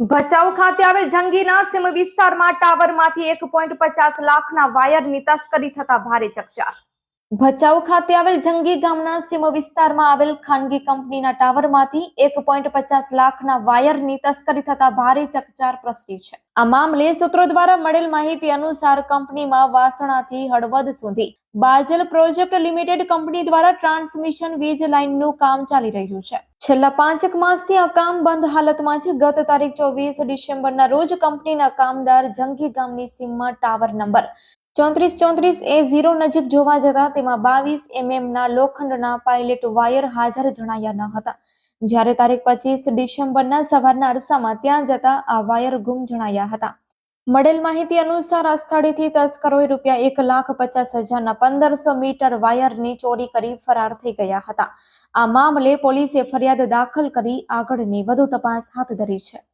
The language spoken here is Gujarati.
ભચાઉ ખાતે આવેલ જંગીના સિમ વિસ્તારમાં ટાવરમાંથી એક પોઈન્ટ પચાસ લાખના વાયરની તસ્કરી થતા ભારે ચકચાર. ભચાઉ ખાતે આવેલ જંગી ગામના સીમ વિસ્તારમાં આવેલ ખાનગી કંપનીના ટાવરમાંથી એક પોઈન્ટ પચાસ લાખના વાયરની તસ્કરી થતા ભારે ચકચાર પ્રસરી છે. આ મામલે સૂત્રો દ્વારા મળેલ માહિતી અનુસાર કંપનીમાં વાસણાથી હળવદ સુધી બાજલ પ્રોજેક્ટ લિમિટેડ કંપની દ્વારા ટ્રાન્સમિશન વીજ લાઇનનું કામ ચાલી રહ્યું છે. છેલ્લા પાંચેક માસથી આ કામ બંધ હાલતમાં છે. ગત તારીખ ચોવીસ ડિસેમ્બરના રોજ કંપનીના કામદાર જંગી ગામની સીમમાં ટાવર નંબર ચોત્રીસ ચોત્રીસ એ ઝીરો નજીક જોવા જતા તેમાં બાવીસ એમએમના લોખંડના પાયલેટ વાયર હાજર જણાયા ન હતા. જ્યારે તારીખ પચીસ ડિસેમ્બરના સવારના અરસામાં ત્યાં જતા આ વાયર ગુમ જણાયા હતા. મળેલ માહિતી અનુસાર આ સ્થળેથી તસ્કરોએ રૂપિયા એક લાખ પચાસ હજારના પંદરસો મીટર વાયરની ચોરી કરી ફરાર થઈ ગયા હતા. આ મામલે પોલીસે ફરિયાદ દાખલ કરી આગળની વધુ તપાસ હાથ ધરી છે.